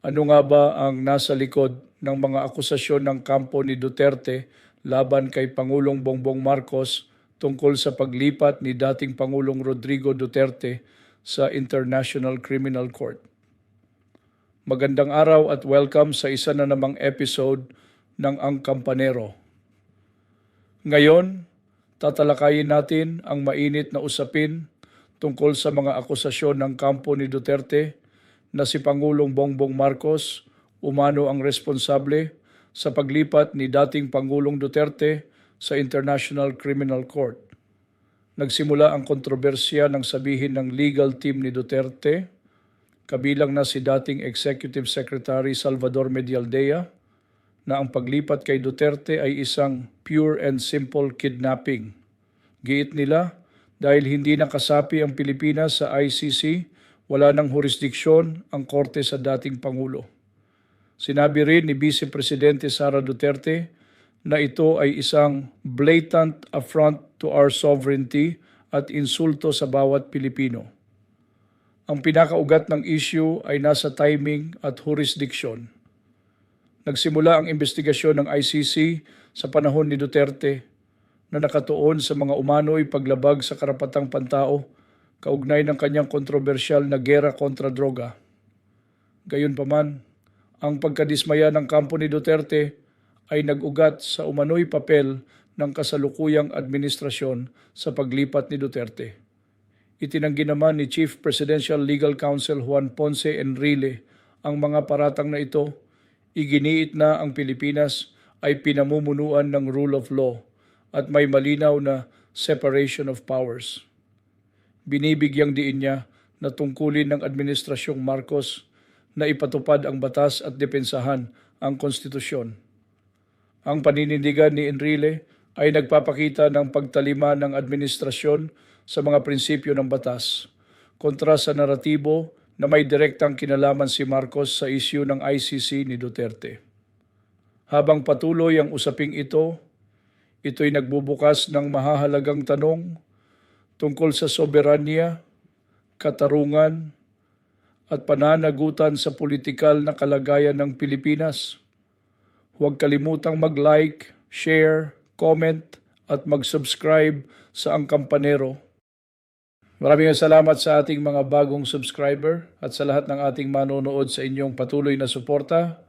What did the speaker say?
Ano nga ba ang nasa likod ng mga akusasyon ng kampo ni Duterte laban kay Pangulong Bongbong Marcos tungkol sa paglipat ni dating Pangulong Rodrigo Duterte sa International Criminal Court? Magandang araw at welcome sa isa na namang episode ng Ang Kampanero. Ngayon, tatalakayin natin ang mainit na usapin tungkol sa mga akusasyon ng kampo ni Duterte na si Pangulong Bongbong Marcos umano ang responsable sa paglipat ni dating Pangulong Duterte sa International Criminal Court. Nagsimula ang kontrobersya ng sabihin ng legal team ni Duterte, kabilang na si dating Executive Secretary Salvador Medialdea, na ang paglipat kay Duterte ay isang pure and simple kidnapping. Giit nila, dahil hindi nakasapi ang Pilipinas sa ICC, wala ng jurisdiksyon ang korte sa dating Pangulo. Sinabi rin ni Vice Presidente Sara Duterte na ito ay isang blatant affront to our sovereignty at insulto sa bawat Pilipino. Ang pinakaugat ng issue ay nasa timing at jurisdiction. Nagsimula ang investigasyon ng ICC sa panahon ni Duterte na nakatuon sa mga umano'y paglabag sa karapatang pantao kaugnay ng kanyang kontrobersyal na gera kontra droga. Gayunpaman, ang pagkadismaya ng kampo ni Duterte ay nag-ugat sa umano'y papel ng kasalukuyang administrasyon sa paglipat ni Duterte. Itinanggi naman ni Chief Presidential Legal Counsel Juan Ponce Enrile ang mga paratang na ito. Iginiit na ang Pilipinas ay pinamumunuan ng rule of law at may malinaw na separation of powers. Binibigyang diin niya na tungkulin ng Administrasyong Marcos na ipatupad ang batas at depensahan ang konstitusyon. Ang paninindigan ni Enrile ay nagpapakita ng pagtalima ng administrasyon sa mga prinsipyo ng batas kontra sa naratibo na may direktang kinalaman si Marcos sa isyu ng ICC ni Duterte. Habang patuloy ang usaping ito, ito'y nagbubukas ng mahahalagang tanong tungkol sa soberanya, katarungan, at pananagutan sa politikal na kalagayan ng Pilipinas. Huwag kalimutang mag-like, share, comment, at mag-subscribe sa Ang Kampanero. Maraming salamat sa ating mga bagong subscriber at sa lahat ng ating manonood sa inyong patuloy na suporta.